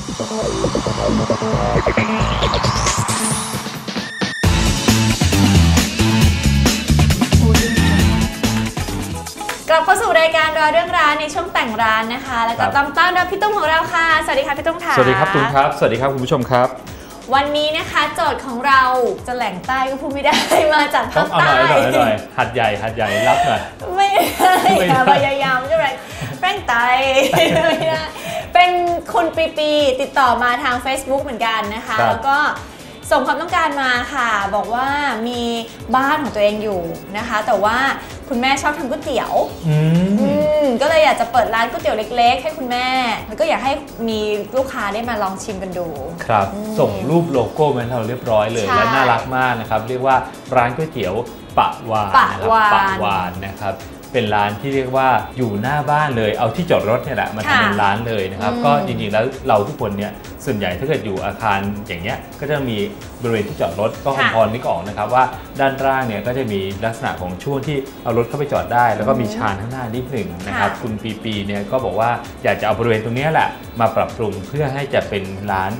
กลับเข้าสู่รายการรอเรื่องร้านในช่วงแต่งร้านนะคะ แล้วก็ครับต้องต้อนรับพี่ตุ้มของเราค่ะ สวัสดีค่ะพี่ตุ้มค่ะ สวัสดีครับตูนครับ สวัสดีครับคุณผู้ชมครับ วันนี้นะคะโจทย์ของเราจะแหล่งใต้ก็พูดไม่ได้มาจากต้อภางคเอาหใต้น่อยเอาหน่อยเอาหน่อยหัดใหญ่หัดใหญ่รับหน่อยไม่ได้ไม่ได้ค่ะพยายามใช่ไหมแป้งไตไม่ได้ เป็นคุณปีปีติดต่อมาทาง Facebook เหมือนกันนะคะ ครับ แล้วก็ส่งความต้องการมาค่ะ บอกว่ามีบ้านของตัวเองอยู่นะคะ แต่ว่าคุณแม่ชอบทำก๋วยเตี๋ยว อืม อืมก็เลยอยากจะเปิดร้านก๋วยเตี๋ยวเล็ก ๆ ให้คุณแม่ แล้วก็อยากให้มีลูกค้าได้มาลองชิมกันดู ครับส่งรูปโลโก้มาให้เราเรียบร้อยเลย ใช่และน่ารักมากนะครับ เรียกว่าร้านก๋วยเตี๋ยวปะวานปะนะครับวานปะวานนะครับ เป็นร้านที่เรียกว่าอยู่หน้าบ้านเลย เอาที่จอดรถเนี่ยแหละมาค่ะทำเป็นร้านเลยนะครับอืมก็จริงๆแล้วเราทุกคนเนี่ยส่วนใหญ่ถ้าเกิดอยู่อาคารอย่างเงี้ยก็จะมีบริเวณที่จอดรถก็คงค่ะพอนึกออกนะครับว่าด้านล่างเนี่ยก็จะมีลักษณะของช่วงที่เอารถเข้าไปจอดได้ แล้วก็มีชานข้างหน้านิดหนึ่งนะครับค่ะคุณปีปีเนี่ยก็บอกว่าอยากจะเอาบริเวณตรงเนี้ยแหละมาปรับปรุงเพื่อให้จะเป็นร้าน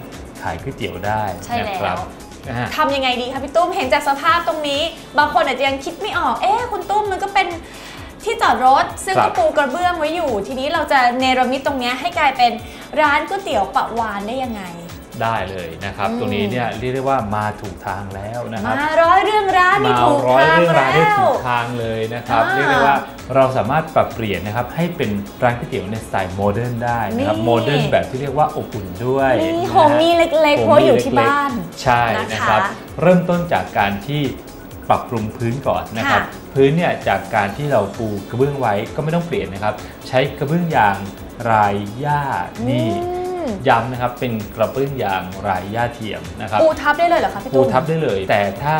ขายก๋วยเตี๋ยวได้ใช่นะแล้ครับวนะฮะทำยังไงดีคะพี่ตุ้มเห็นจากสภาพตรงนี้ บางคนอาจจะยังคิดไม่ออก เอ๊ะคุณตุ้มมันก็เป็น ที่จอดรถซึ่งครัก็บปูกระเบื้องไว้อยู่ ทีนี้เราจะเนรมิตตรงเนี้ยให้กลายเป็นร้านก๋วยเตี๋ยวปะวานได้ยังไงได้เลยนะครับอืมตรงนี้เนี่ยเรียกได้ว่ามาถูกทางแล้วนะครับ มาร้อยเรื่องร้านนี่มาถูกร้อยทางเรื่องราวได้แล้วถูกทางเลยนะครับอ่าเรียกได้ว่าเราสามารถปรับเปลี่ยนนะครับให้เป็นร้านก๋วยเตี๋ยวในสไตล์โมเดิร์นได้นะครับนี่โมเดิร์นแบบที่เรียกว่าอบอุ่นด้วยนี่นะโฮมมี่เล็กๆโฮเพราะอยู่ล็กๆที่บ้าน ใช่นะคะนะครับ เริ่มต้นจากการที่ปรับปรุงพื้นก่อนนะครับค่ะ พื้นเนี่ยจากการที่เราปูกระเบื้องไว้ก็ไม่ต้องเปลี่ยนนะครับ ใช้กระเบื้องยางรายหญ้านี่อืมย้ำนะครับเป็นกระเบื้องยางรายหญ้าเทียมนะครับปูทับได้เลยเหรอคะพี่ปูตุ้มทับได้เลย แต่ถ้า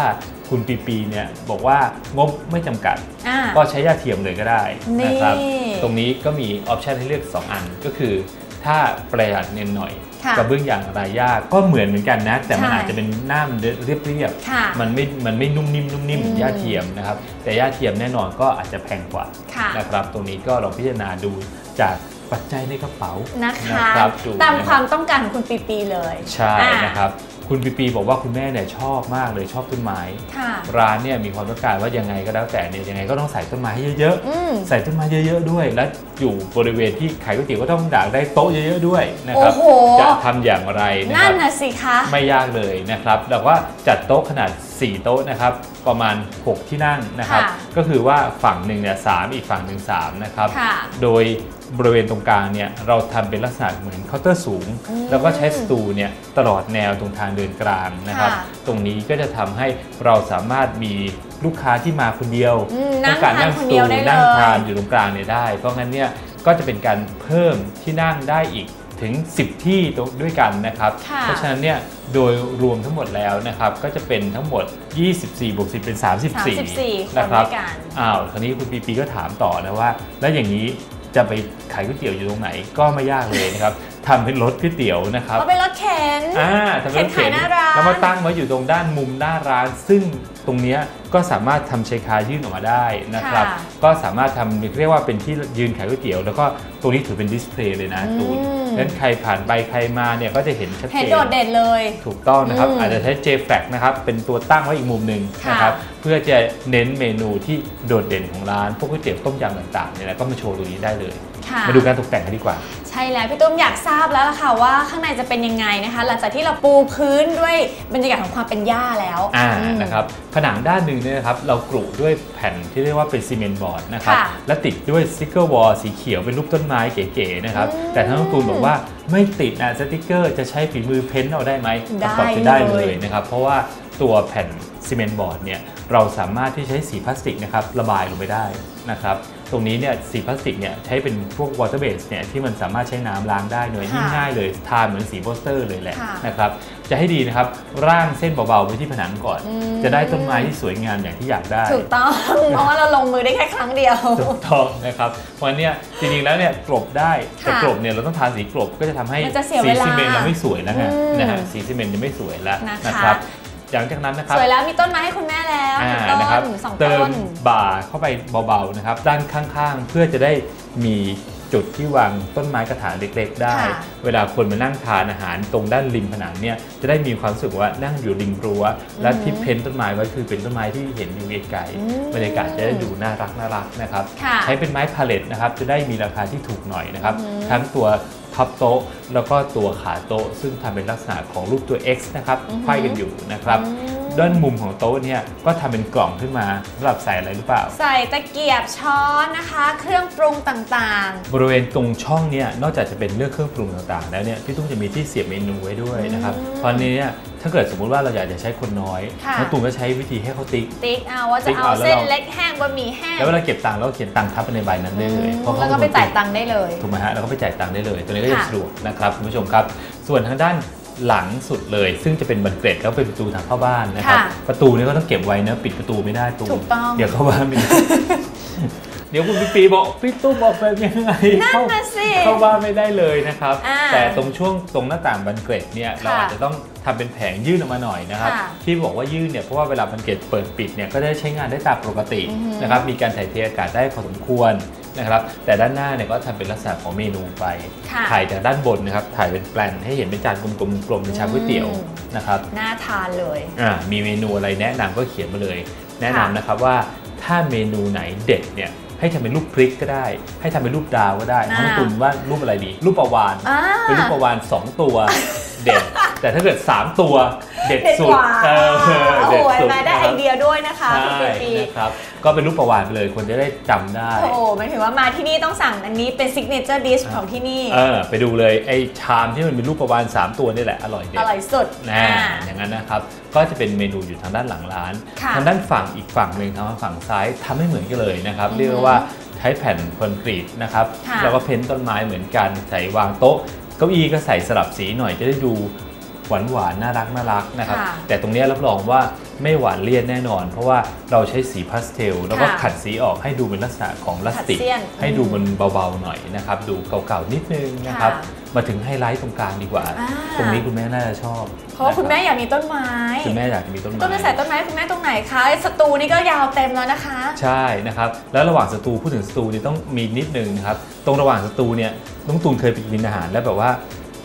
คุณปีปีเนี่ยบอกว่างบไม่จำกัดอ่าก็ใช้หญ้าเทียมเลยก็ได้นะครับนี่ตรงนี้ก็มีออปชันให้เลือก 2 อันก็คือ ถ้าประหยัดเงินหน่อยค่ะ กระเบื้องยางรายหญ้าก็เหมือนเหมือนกันนะ แต่มันใช่อาจจะเป็นหน้ามันเรียบเรียบๆค่ะมันไม่มันไม่นุ่มนิ่มนุ่มนิ่มเหมืออืนมหญ้าเทียมนะครับแต่หญ้าเทียมแน่นอนก็อาจจะแพงกว่าค่ะนะครับตรงนี้ก็ลองพิจารณาดูจากปัจจัยในกระเป๋านะคะนะครับดูตามนะคครับวามต้องการของคุณปีปีเลย ใช่อ่านะครับ คุณปีปีบอกว่าคุณแม่เนี่ยชอบมากเลยชอบต้นไม้ ค่ะร้านเนี่ยมีความต้องการว่ายังไงก็แล้วแต่เนี่ยยังไงก็ต้องใส่ต้นไม้ให้เยอะอืมๆ ใส่ต้นไม้เยอะๆด้วย และอยู่บริเวณที่ขายก๋วยเตี๋ยวก็ต้องอยากได้โต๊ะเยอะๆด้วยนะครับโอ้โห จะทำอย่างไรนะคนั่รันบ น่ะสิคะ ไม่ยากเลยนะครับเราก็จัดโต๊ะขนาด 4 โต๊ะนะครับประมาณ 6 ที่นั่งนะครับ ค่ะก็คือว่าฝั่งหนึ่งเนี่ยสามอีกฝั่งหนึ่งสามนะครับ ค่ะโดย บริเวณตรงกลางเนี่ยเราทำเป็นลักษณะเหมือนเคาน์เตอร์สูงอืมแล้วก็ใช้สตูเนี่ยตลอดแนวตรงทางเดินกลางนะครับค่ะตรงนี้ก็จะทำให้เราสามารถมีลูกค้าที่มาคนเดียวอืมนั่งต้องการทานนั่งคสนตูเดียวได้เลยนั่งทานอยู่ตรงกลางเนี่ยได้ เพราะงั้นเนี่ยก็จะเป็นการเพิ่มที่นั่งได้อีกถึง 10 ที่ตรงด้วยกันนะครับค่ะเพราะฉะนั้นเนี่ยโดยรวมทั้งหมดแล้วนะครับก็จะเป็นทั้งหมด 24 บวก 10 เป็น 34 34นะครับคนด้วยกันอ้าวคราวนี้คุณปีปีก็ถามต่อนะว่า แล้วอย่างนี้ จะไปขายก๋วยเตี๋ยวอยู่ตรงไหนก็ไม่ยากเลยนะครับทำเป็นรถก๋วยเตี๋ยวนะครับเอาเป็นรถเข็นอ่าทำเป็นรถเข็นขายหน้าร้านแล้วมาตั้งไว้อยู่ตรงด้านมุมหน้าร้าน ซึ่งต รงเนี้ยก็สามารถทำเชคายื่นออกมาได้นะครับค่ะก็สามารถทำเรียกว่าเป็นที่ยืนขายก๋วยเตี๋ยว แล้วก็ตรงนี้ถือเป็นดิสเพลย์เลยนะอืมตูนงั้นใครผ่านไปใครมาเนี่ยก็จะเห็นชัดเจนเห็นโดดเด่นเลย ถูกต้องนะครับอืมอาจจะใช้ JFrag นะครับ เป็นตัวตั้งไว้อีกมุมหนึ่งค่ะนะครับ เพื่อจะเน้นเมนูที่โดดเด่นของร้าน พวกก๋วยเตี๋ยวต้มยำต่างๆเนี่ยนะก็มาโชว์ตรงนี้ได้เลยค่ะ มาดูการตกแต่งกันดีกว่า ใช่แล้วพี่ตุ้มอยากทราบแล้วล่ะค่ะว่าข้างในจะเป็นยังไงนะคะ หลังจากที่เราปูพื้นด้วยบรรยากาศของความเป็นหญ้าแล้วอ่าอืมนะครับผนังด้านหนึ่งเนี่ยนะครับเรากรุด้วยแผ่นที่เรียกว่าเป็นซีเมนต์บอร์ดนะครับค่ะและติดด้วยสติกเกอร์วอลสีเขียวเป็นรูปต้นไม้เก๋ๆนะครับอืมแต่ท่านตูนบอกว่าไม่ติดนะสติกเกอร์จะใช้ฝีมือเพ้นท์เอาได้ไหมได้คำตอบคือได้เลเลยยนะครับเพราะว่าตัวแผ่น ซีเมนต์บอร์ดเนี่ยเราสามารถที่ใช้สีพลาสติกนะครับระบายลงไปได้นะครับตรงนี้เนี่ยสีพลาสติกเนี่ยใช้เป็นพวกวอเตอร์เบสเนี่ยที่มันสามารถใช้น้ำล้างได้เลยยิ่งค่ะง่ายเลยทาเหมือนสีโปสเตอร์เลยแหละค่ะนะครับจะให้ดีนะครับร่างเส้นเบาๆไว้ที่ผนังก่อนอืมจะได้ต้นไม้ที่สวยงามอย่างที่อยากได้ ถูกต้องเพราะว่าเราลงมือได้แค่ครั้งเดียวถูกต้องนะครับเพราะฉะนั้นเนี่ยจริงๆแล้วเนี่ยกลบได้แต่ค่ะกลบเนี่ยเราต้องทาสีกลบก็จะทำให้มันจะเสียสีเวลาซีเมนต์เราไม่สวยแล้วไงอืมนะฮะสีซีเมนต์จะไม่สวยแล้วนะคะนะครับ หลังจากนั้นนะครับสวยแล้วมีต้นไม้ให้คุณแม่แล้วอ่าหนึ่งต้นะครับนสองเติต้มนบ่าเข้าไปเบาๆนะครับ ด้านข้างๆ เพื่อจะได้มีจุดที่วางต้นไม้กระถางเล็กๆ ได้ค่ะเวลาคนมานั่งทานอาหารตรงด้านริมผนังเนี่ยจะได้มีความรู้สึกว่านั่งอยู่ริมรั้ว และที่เพ้นต้นไม้ไว้คือเป็นต้นไม้ที่เห็นอยู่ไกลอืมๆบรรยากาศจะได้ดูน่ารักน่ารักนะครับค่ะใช้เป็นไม้พาเลตนะครับจะได้มีราคาที่ถูกหน่อยนะครับอือหือ ทั้งตัวท็อปโต๊ะแล้วก็ตัวขาโต๊ะซึ่งทำเป็นลักษณะของรูปตัว X นะครับอือหือไขว้กันอยู่นะครับอืมด้านมุมของโต๊ะเนี่ยก็ทำเป็นกล่องขึ้นมาสำหรับใส่อะไรหรือเปล่า ใส่ตะเกียบช้อนนะคะ เครื่องปรุงต่างบริเวณตรงช่องเนี่ยนอกจากจะเป็นเลือกเครื่องปรุงต่างๆ แล้วเนี่ยพี่ตุ้มจะมีที่เสียบเมนูไว้ด้วยนะครับอืมตอนนี้เนี่ย ถ้าเกิดสมมุติว่าเราอยากจะใช้คนน้อยค่ะน้องตูนก็ใช้วิธีให้เขาติ๊กๆติ๊กเอาว่าจะติ๊กเอาเอาแล้วเส้นเราเล็กแห้งบะหมี่แห้ง แล้วเวลาเก็บตังค์เราก็เขียนตังค์ทับไปในใบนั้นได้เลย เพราะเขาแล้วก็ไปเป็นคนจ่ายติ๊กตังค์ได้เลย ถูกไหมฮะแล้วก็ไปจ่ายตังค์ได้เลย ตัวนี้ก็จะค่ะสะดวกนะครับคุณผู้ชมครับ ส่วนทางด้านหลังสุดเลย ซึ่งจะเป็นบันเกร็ดแล้วเป็นประตูทางเข้าบ้านนะครับค่ะประตูนี้ก็ต้องเก็บไว้นะ ปิดประตูไม่ได้ตูนถูกต้องเดี๋ยวเข้าบ้านไม่ได้ เดี๋ยวคุณปีปีบอกพี่ตุ้มบอกแบบยังไงนั่นเข้าน่ะสิเข้าบ้านไม่ได้เลยนะครับอ่าแต่ตรงช่วงตรงหน้าต่างบันเกร็ดเนี่ยค่ะเราอาจจะต้องทำเป็นแผงยื่นออกมาหน่อยนะครับค่ะที่บอกว่ายื่นเนี่ยเพราะว่าเวลาบันเกร็ดเปิดปิดเนี่ยก็ได้ใช้งานได้ตามปกติอือฮึนะครับมีการถ่ายเทอากาศได้พอสมควรนะครับแต่ด้านหน้าเนี่ยก็ทำเป็นลักษณะของเมนูไปค่ะถ่ายจากด้านบนนะครับถ่ายเป็นแปลนให้เห็นเป็นจานกลมๆกลมๆเป็นชามก๋วยเตี๋ยวอืมนะครับน่าทานเลยอ่ามีเมนูอะไรแนะนำก็เขียนมาเลย แนะนำค่ะนะครับว่าถ้าเมนูไหนเด็ดเนี่ย ให้ทำเป็นรูปพริกก็ได้ ให้ทำเป็นรูปดาวก็ได้อ่าน้องตุนว่ารูปอะไรดี รูปประวานอ่าเป็นรูปประวานสองตัว เด็ดแต่ถ้าเกิด 3 ตัวเด็ดเด็ดสุกดว่าเออโอ้โหเด็ดสุดมาได้นะคไอรับเดียด้วยนะคะคุณใช่ปีปีนะครับก็เป็นรูปประวานไปเลยคนจะได้จำได้ โอ้โหหมายถึงว่ามาที่นี่ต้องสั่งอันนี้เป็นซิกเนเจอร์ดิชของที่นี่เออไปดูเลยไอ้ชามที่มันเป็นรูปประวาน3ตัวนี่แหละอร่อยเด็อดร่อยสุดนะอ่าอย่างนั้นนะครับก็จะเป็นเมนูอยู่ทางด้านหลังร้านค่ะทางด้านฝั่งอีกฝั่งหนึ่งทางฝั่งซ้ายทำไม่เหมือนกันเลยนะครับอือฮึเรียกว่าใช้แผ่นคอนกรีตนะครับค่ะแล้วก็เพ้นท์ต้นไม้เหมือนกันใส่วางโต๊ะ เก้าอี้ก็ใส่สลับสีหน่อยจะได้ดู หวานหวานๆน่ารักน่ารักนะครับค่ะแต่ตรงเนี้ยรับรองว่าไม่หวานเลี่ยนแน่นอน เพราะว่าเราใช้สีพาสเทล แล้วก็ค่ะขัดสีออกให้ดูเป็นลักษณะของพลาสติกขัดเสี้ยนให้ดูมันเบาๆหน่อยนะครับ ดูเก่าๆนิดนึงนะครับค่ะมาถึงไฮไลท์ตรงกลางดีกว่าอ่า ตรงนี้คุณแม่น่าจะชอบ เพราะว่าคุณแม่นอยากมีต้นไม้รับคุณแม่อยากจะมีต้นไม้ต้นไม้ใส่ต้นไม้คุณแม่ตรงไหนคะไอ้สตูนี่ก็ยาวเต็มแล้วนะคะ ใช่นะครับ แล้วระหว่างสตูพูดถึงสตูนี่ต้องมีนิดนึงนะครับ ตรงระหว่างสตูเนี่ยน้องตูนเคยไปกินอาหารแล้วแบบว่า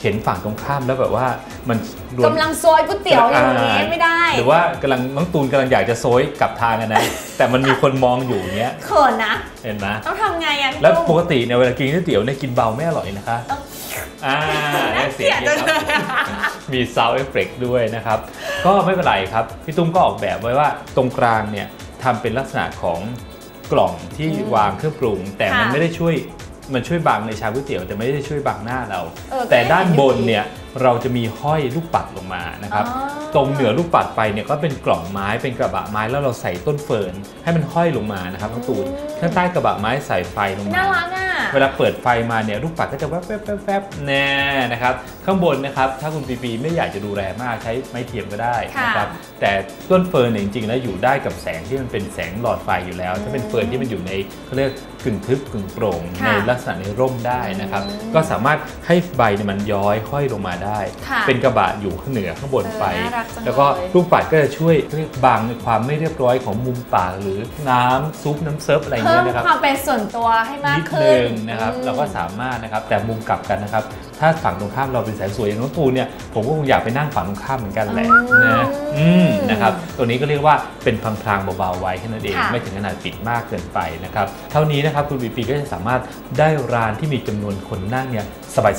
เห็นฝั่งตรงข้ามแล้วแบบว่ามันรวมกำลังซอยก๋วยเตี๋ยวอยู่อย่างนี้ไม่ได้ หรือว่ากำลังน้องตูนกำลังอยากจะโซยกลับทางกันนะ แต่มันมีคนมองอยู่เนี้ยเขินนะเห็นไหมต้องทำไงอะพี่แล้วตุ้มปกติเนี่ยเวลากินก๋วยเตี๋ยวเนี่ยกินเบาไม่อร่อยนะคะต้องอ่าน่าได้เกลียดเสียงจังนี้เลครับยมีซาวเอฟเฟกด้วยนะครับ ก็ไม่เป็นไรครับ พี่ตุ้มก็ออกแบบไว้ว่าตรงกลางเนี่ยทำเป็นลักษณะของกล่องที่อืมวางเครื่องปรุง แต่มันค่ะไม่ได้ช่วย มันช่วยบังในชามก๋วยเตี๋ยวแต่ไม่ได้ช่วยบังหน้าเราเออแต่ด้านบนก็ได้เห็นอยู่เนี่ยเราจะมีห้อยลูกปัดลงมานะครับอ๋อตรงเหนือลูกปัดไปเนี่ยก็เป็นกล่องไม้เป็นกระบะไม้แล้วเราใส่ต้นเฟิร์นให้มันห้อยลงมานะครับน้องตูนอืมข้างใต้กระบะไม้ใส่ไฟลงมาน่ารักอะ เวลาเปิดไฟมาเนี่ยลูกปัดก็จะแวบแวบแวบแวบแน่นะครับข้างบนนะครับถ้าคุณปีปีไม่อยากจะดูแลมากใช้ไม้เทียมก็ได้ค่ะนะครับแต่ต้นเฟิร์นเนี่ยจริงๆแล้วอยู่ได้กับแสงที่มันเป็นแสงหลอดไฟอยู่แล้วอืมถ้าเป็นเฟิร์นที่มันอยู่ในเขาเรียกกึ่งทึบกึ่งโปร่งค่ะในลักษณะในร่มได้นะครับอืมก็สามารถให้ใบเนี่ยมันย้อยห้อยลงมาได้ค่ะเป็นกระบะอยู่ข้างเหนือข้างบนเออไปน่ารักจังแล้วก็เลยลูกปัดก็จะช่วยเรียกบังความไม่เรียบร้อยของมุมปากหรือน้ำซุปน้ำเซิร์ฟอะไรอย่างเพิ่เงี้มยนะครับความเป็นส่วนตัวให้มากนิดขึ้นึนงนะครับอืมเราก็สามารถนะครับแต่มุมกลับกันนะครับถ้าฝั่งตรงข้ามเราเป็นสายสวยอย่างน้องตูนเนี่ยผมก็คงอยากไปนั่งฝั่งตรงข้ามเหมือนกันแหละนะอืมนะครับตัวนี้ก็เรียกว่าเป็นพลางๆเบาๆไว้แค่นั้นเองค่ะไม่ถึงขนาดปิดมากเกินไปนะครับเท่านี้นะครับคุณปีปีก็จะสามารถได้ร้านที่มีจำนวนคนนั่งเนี่ย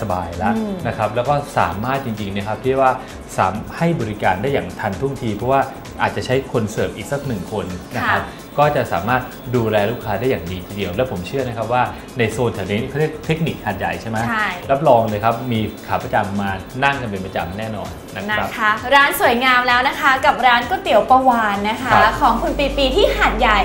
สบายๆแล้วอืมนะครับแล้วก็สามารถจริงๆนะครับที่ว่าสามให้บริการได้อย่างทันท่วงที เพราะว่าอาจจะใช้คนเสิร์ฟอีกสักหนึ่งคนนะครับ ก็จะสามารถดูแลลูกค้าได้อย่างดีทีเดียว และผมเชื่อนะครับว่าในโซนแถวนี้เขาเรียกเทคนิคหัดใหญ่ใช่ไหมใช่ รับรองเลยครับมีขาประจำมานั่งกันเป็นประจำแน่นอนนะคนะรับคะร้านสวยงามแล้วนะคะ กับร้านก๋วยเตี๋ยวประวานนะคะ ครับ ของคุณปีปีที่หาดใหญ่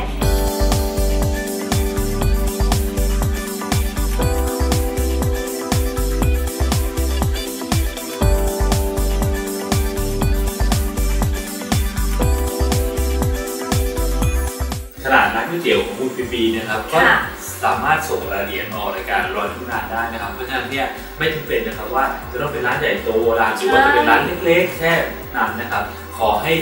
ตี๋ยวของคุณปีปีนะครับก็ค่ะสามารถส่งรายละเอียดมาออกรายการรอยทุกงานได้นะครับ เพราะฉะนั้นเนี่ยไม่จำเป็นนะครับว่าจะต้องเป็นร้านใหญ่โตร้านหรือว่าจะเป็นร้านเล็กๆแค่นั้นนะครับ ขอให้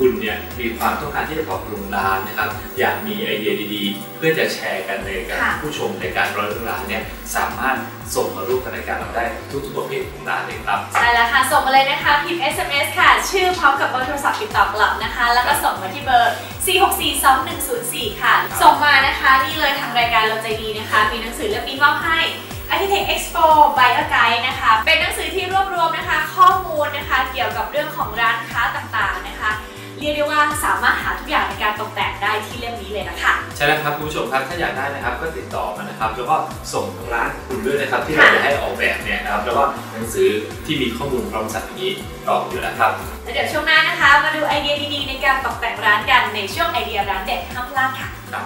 คคุณเนี่ยมีความต้องการที่จะปรับปรุงร้านนะครับ อยากมีไอเดียดีๆ เพื่อจะแชร์กันในการค่ะผู้ชมในการร้อยเรื่องร้านเนี่ยสามารถส่งมาร่วมกันในการเราได้ทุกๆประเภทของร้านเลยครับใช่แล้วค่ะส่งมาเลยนะคะพิมพ์ SMS ค่ะ ชื่อพร้อมกับเบอร์โทรศัพท์ติดต่อกลับนะคะ แล้วก็ส่งมาที่เบอร์ 4642104 ค่ะ ส่งมานะคะนี่เลยทางรายการเราใจดีนะคะ มีหนังสือเล่มนี้มอบให้ Architect Expo by a Guide นะคะ เป็นหนังสือที่รวบรวมนะคะ ข้อมูลนะคะ เกี่ยวกับเรื่องของร้านค้าต่างๆนะคะ เรียกได้ว่าสามารถหาทุกอย่างในการตกแต่งได้ที่เล่มนี้เลยนะคะใช่แล้วครับคุณผู้ชมครับถ้าอยากได้นะครับก็ติดต่อมานะครับแล้วก็ส่งทางร้านคุณด้วยนะครับที่เราจะให้ออกแบบเนี่ยนะครับแล้วก็หนังสือที่มีข้อมูลพร้อมสัตว์อย่างนี้รออยู่นะครับแล้วเดี๋ยวช่วงหน้านะคะ มาดูไอเดียดีๆ ในการตกแต่งร้านกันในช่วงไอเดียร้านเด็ดห้ามพลาดค่ะครับ